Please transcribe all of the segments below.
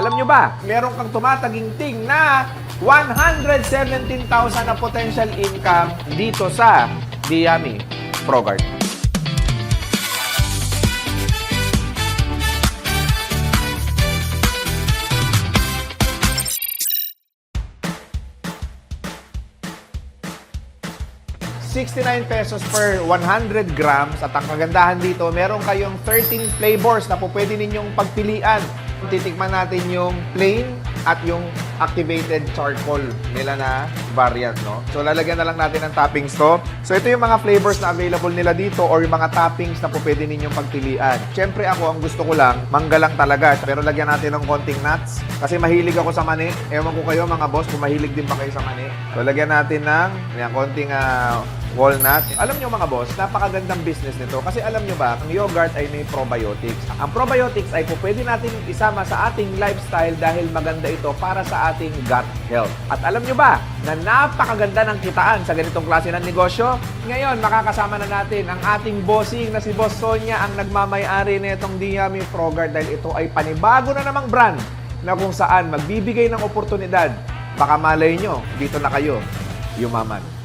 Alam nyo ba, meron kang tumataginting na 117,000 na potential income dito sa Diami Progart. $69 pesos per 100 grams at ang kagandahan dito, meron kayong 13 flavors na po pwede ninyong pagpilian. Titikman natin yung plain at yung activated charcoal nila na variant, no? So, lalagyan na lang natin ng toppings to. So, ito yung mga flavors na available nila dito or yung mga toppings na po pwede ninyong pagpilian. Siyempre ako, ang gusto ko lang, mangga lang talaga. Pero lagyan natin ng konting nuts kasi mahilig ako sa mani. Ewan ko kayo mga boss kung mahilig din ba kayo sa mani. So, lagyan natin ng yan, konting ah, walnut. Alam nyo mga boss, napakagandang business nito kasi alam nyo ba, ang yogurt ay may probiotics. Ang probiotics ay po pwede natin isama sa ating lifestyle dahil maganda ito para sa ating gut health. At alam nyo ba, na napakaganda ng kitaan sa ganitong klase ng negosyo? Ngayon, makakasama na natin ang ating bossing na si Boss Sonia ang nagmamayari nitong Diami Frogard dahil ito ay panibago na namang brand na kung saan magbibigay ng oportunidad. Baka malay nyo, dito na kayo, yumaman.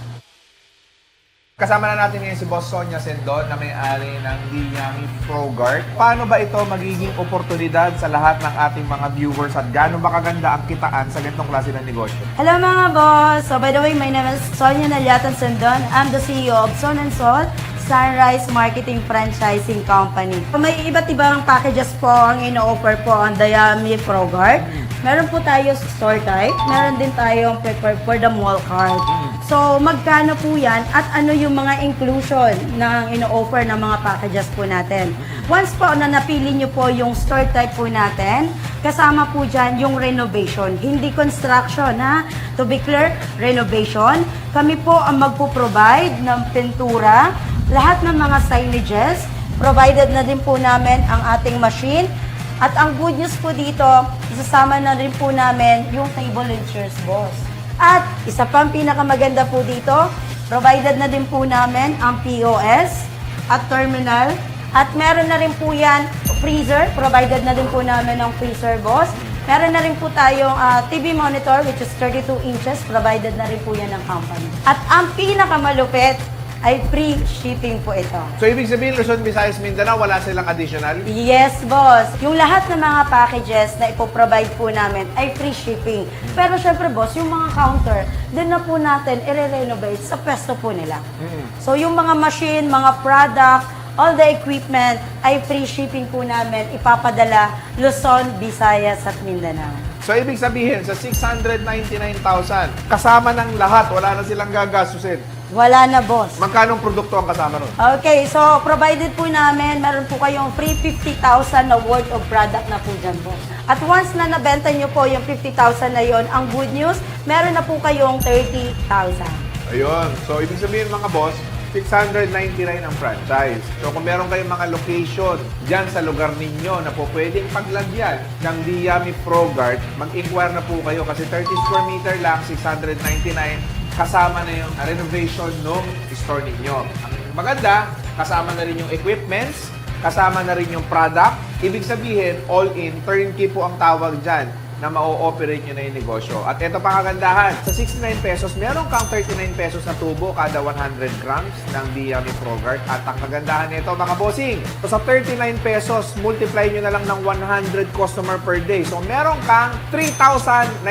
Kasama na natin ngayon si Boss Sonia Sendon na may-ari ng Diami Progart. Paano ba ito magiging oportunidad sa lahat ng ating mga viewers at gaano ba kaganda ang kitaan sa ganitong klase ng negosyo? Hello mga boss! So by the way, my name is Sonia Nalyatan Sandon. I'm the CEO of Son and Sol, Sunrise Marketing Franchising Company. May iba't ibang packages po ang ino-offer po ang Diami ProGuard. Meron po tayo store type, meron din tayong prepared for the mall card. So, magkano po yan at ano yung mga inclusion na ino-offer ng mga packages po natin. Once po na napili nyo po yung store type po natin, kasama po dyan yung renovation. Hindi construction ha. To be clear, renovation. Kami po ang magpo-provide ng pintura, lahat ng mga signages. Provided na din po namin ang ating machine. At ang good news po dito, isasama na rin po namin yung table and chairs, boss. At isa pang pinakamaganda po dito, provided na din po namin ang POS at terminal. At meron na rin po yan freezer, provided na din po namin ang freezer, boss. Meron na rin po tayong ah, TV monitor which is 32 inches, provided na rin po yan ng company. At ang pinakamalupit ay free shipping po ito. So, ibig sabihin, Luzon, Visayas, Mindanao, wala silang additional? Yes, boss. Yung lahat ng mga packages na ipoprovide po namin ay free shipping. Pero syempre, boss, yung mga counter, din na po natin i-renovate sa pwesto po nila. So, yung mga machine, mga product, all the equipment ay free shipping po namin ipapadala Luzon, Visayas at Mindanao. So, ibig sabihin, sa 699,000, kasama ng lahat, wala na silang gagastusin. Wala na, boss. Magkano produkto ang kasama nun? Okay, so provided po namin, meron po kayong free 50,000 na worth of product na po dyan po. At once na nabenta nyo po yung 50,000 na yon, ang good news, meron na po kayong 30,000. Ayun. So, ibig sabihin mga boss, 699 ang franchise. So, kung meron kayong mga location dyan sa lugar ninyo na po pwedeng paglagyan ng Diami Progart, mag-inquire na po kayo kasi 30 square meter lang, 699, kasama na yung renovation ng store ninyo. Ang maganda, kasama na rin yung equipments, kasama na rin yung product. Ibig sabihin, all-in, turnkey po ang tawag dyan na ma-ooperate nyo na yung negosyo. At ito pa kagandahan, sa 69 pesos, meron kang 39 pesos na tubo kada 100 grams ng Diami Progart. At ang kagandahan nito, mga bossing, so sa 39 pesos, multiply nyo na lang ng 100 customer per day. So meron kang 3,900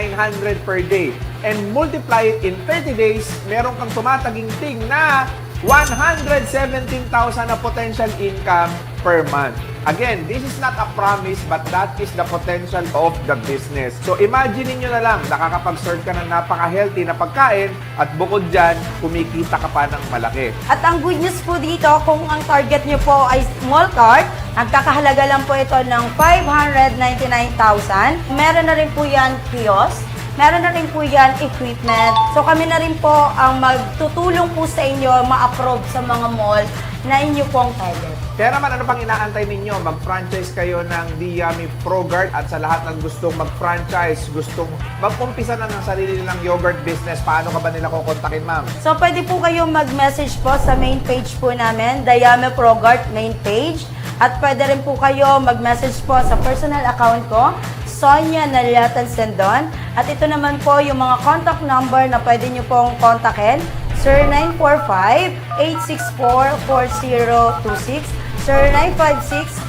per day. And multiply it in 30 days, meron kang tumataginting na 117,000 na potential income per month. Again, this is not a promise but that is the potential of the business. So imagine niyo na lang, nakakapag-serve ka ng napaka-healthy na pagkain at bukod dyan, kumikita ka pa ng malaki. At ang good news po dito, kung ang target nyo po ay small cart, ang kakahalaga lang po ito ng 599,000. Meron na rin po yan kiosk. Meron na rin po yan equipment. So kami na rin po ang magtutulong po sa inyo ma-approve sa mga mall na inyo pong target. Kaya naman, ano pang inaantay ninyo? Mag-franchise kayo ng Diami Progart at sa lahat ng gustong mag-franchise, gustong mag-umpisa na ng sarili nilang yogurt business, paano ka ba nila kukontakin, ma'am? So pwede po kayong mag-message po sa main page po namin, Dayame Progart main page. At pwede rin po kayo mag-message po sa personal account ko, Sonia Nalyatan Sendon. At ito naman po yung mga contact number na pwede nyo pong kontakin. Sir 945-864-4026. Sir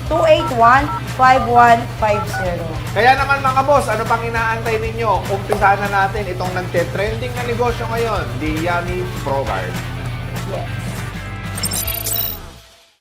956-281-5150. Kaya naman mga boss, ano pang inaantay ninyo? Umpisahan na natin itong nagte-trending na negosyo ngayon, the Yummy Pro Guard. Yes.